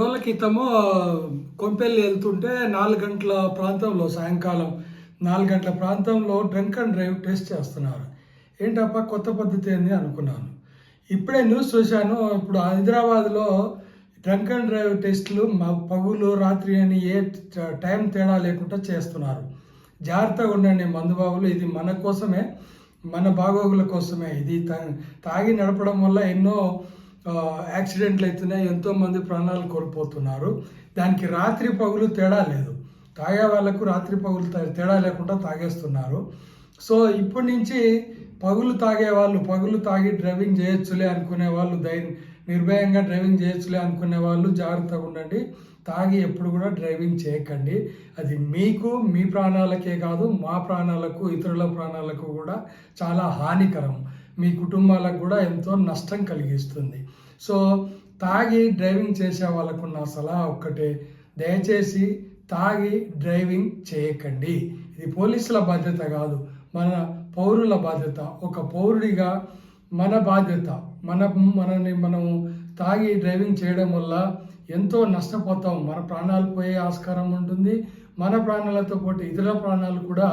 రోజుల క్రితము కొంపెల్లి వెళ్తుంటే నాలుగు గంటల ప్రాంతంలో సాయంకాలం నాలుగు గంటల ప్రాంతంలో డ్రంక్ అండ్ డ్రైవ్ టెస్ట్ చేస్తున్నారు. ఏంటప్ప కొత్త పద్ధతి ఏంది అనుకున్నాను. ఇప్పుడే న్యూస్ చూశాను ఇప్పుడు హైదరాబాద్లో డ్రంక్ అండ్ డ్రైవ్ టెస్టులు పగులు రాత్రి అని ఏ టైం తేడా లేకుండా చేస్తున్నారు. జాగ్రత్తగా ఉండండి మందుబాబులు ఇది మన కోసమే మన బాగోగుల కోసమే. ఇది తా- తాగి నడపడం వల్ల ఎన్నో యాక్సిడెంట్లు అవుతున్నాయి ఎంతోమంది ప్రాణాలు కోల్పోతున్నారు. దానికి రాత్రి పగులు తేడా లేదు. తాగే వాళ్ళకు రాత్రి పగులు తేడా లేకుండా తాగేస్తున్నారు. సో ఇప్పటి నుంచి పగులు తాగే వాళ్ళు పగులు తాగి డ్రైవింగ్ చేయొచ్చులే అనుకునే వాళ్ళు ధైర్యం నిర్భయంగా డ్రైవింగ్ చేయొచ్చులే అనుకునే వాళ్ళు జాగ్రత్తగా ఉండండి. తాగి ఎప్పుడు కూడా డ్రైవింగ్ చేయకండి. అది మీకు మీ ప్రాణాలకే కాదు మా ప్రాణాలకు ఇతరుల ప్రాణాలకు కూడా చాలా హానికరం. మీ కుటుంబాలకు కూడా ఎంతో నష్టం కలిగిస్తుంది. సో తాగి డ్రైవింగ్ చేసే వాళ్ళకు నా సలహా ఒక్కటే. దయచేసి తాగి డ్రైవింగ్ చేయకండి. ఇది పోలీసుల బాధ్యత కాదు మన పౌరుల బాధ్యత. ఒక పౌరుడిగా మన బాధ్యత మన మనని మనం తాగి డ్రైవింగ్ చేయడం వల్ల ఎంతో నష్టపోతాం. మన ప్రాణాలు పోయే ఆస్కారం ఉంటుంది. మన ప్రాణాలతో పాటు ఇతర ప్రాణాలు కూడా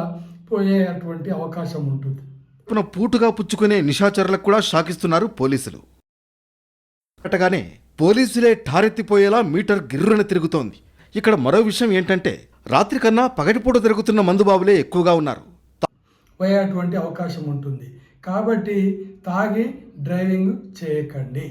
పోయే అటువంటి అవకాశం ఉంటుంది. పూటుగా పుచ్చుకునే నిశాచరులకు కూడా షాకిస్తున్నారు పోలీసులు. అట్టగానే పోలీసులే ఠారెత్తిపోయేలా మీటర్ గిర్రున తిరుగుతోంది. ఇక్కడ మరో విషయం ఏంటంటే రాత్రి కన్నా పగటిపూట తిరుగుతున్న మందుబాబులే ఎక్కువగా ఉన్నారు. పోయేటువంటి అవకాశం ఉంటుంది. కాబట్టి తాగి డ్రైవింగ్ చేయకండి.